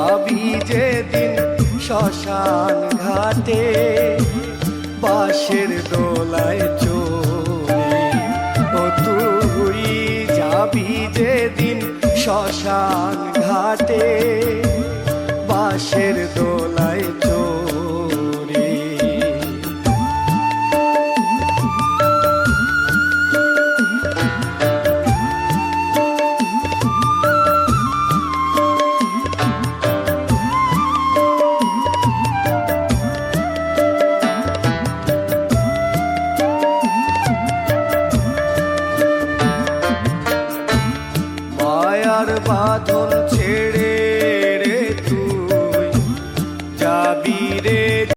পাবি যেদিন শ্মশান ঘাটে বাঁশের দোলায় চলে ও তুই যাবি যেদিন শ্মশান ঘাটে বাঁশের দোলায় মায়ার বাঁধন ছেড়ে রে তুই। যাবি রে